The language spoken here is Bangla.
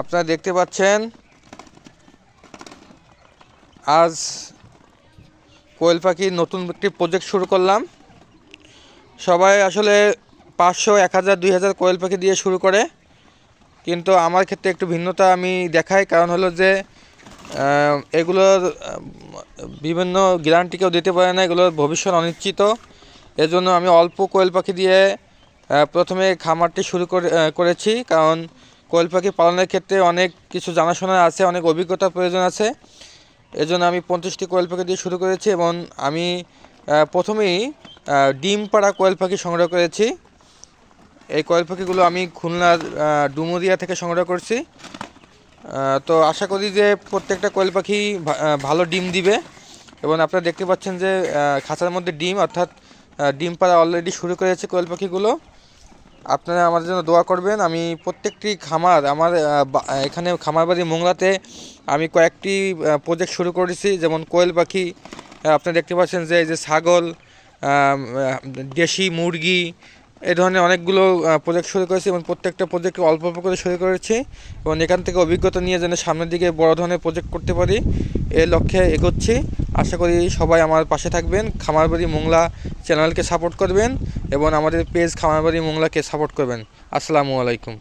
আপনারা দেখতে পাচ্ছেন, আজ কোয়েল পাখির নতুন একটি প্রজেক্ট শুরু করলাম। সবাই আসলে পাঁচশো, এক হাজার, দুই হাজার কোয়েল পাখি দিয়ে শুরু করে। কিন্তু আমার ক্ষেত্রে একটু ভিন্নতা আমি দেখাই, কারণ হলো যে এগুলোর বিভিন্ন গ্যারান্টি কেউ দিতে পারে না, এগুলোর ভবিষ্যৎ অনিশ্চিত। এজন্য আমি অল্প কোয়েল পাখি দিয়ে প্রথমে খামারটি শুরু করে করেছি, কারণ কোয়েল পাখি পালনের ক্ষেত্রে অনেক কিছু জানাশোনা আছে, অনেক অভিজ্ঞতার প্রয়োজন আছে। এজন্য আমি পঞ্চাশটি কোয়েল পাখি দিয়ে শুরু করেছি এবং আমি প্রথমেই ডিম পাড়া কোয়েল পাখি সংগ্রহ করেছি। এই কোয়েল পাখিগুলো আমি খুলনার ডুমুরিয়া থেকে সংগ্রহ করছি। তো আশা করি যে প্রত্যেকটা কোয়েল পাখি ভালো ডিম দিবে এবং আপনারা দেখতে পাচ্ছেন যে খাঁচার মধ্যে ডিম, অর্থাৎ ডিম পাড়া অলরেডি শুরু করেছে কোয়েল পাখিগুলো আপনারা আমার জন্য দোয়া করবেন। আমি প্রত্যেকটি খামার, আমার এখানে খামার বাড়ি মোংলাতে আমি কয়েকটি প্রজেক্ট শুরু করেছি। যেমন কোয়েল পাখি আপনারা দেখতে পাচ্ছেন যে এই যে ছাগল দেশি মুরগি, এ ধরনের অনেকগুলো প্রজেক্ট শুরু করেছি এবং প্রত্যেকটা প্রজেক্ট অল্প অল্প করে শুরু করেছি এবং এখান থেকে অভিজ্ঞতা নিয়ে যেন সামনের দিকে বড় ধরনের প্রজেক্ট করতে পারি, এর লক্ষ্যে এগোচ্ছি। আশা করি সবাই আমার পাশে থাকবেন। খামারবাড়ি মোংলা চ্যানেলকে সাপোর্ট করবেন এবং আমাদের পেজ খামারবাড়ি মোংলাকে সাপোর্ট করবেন। আসসালামু আলাইকুম।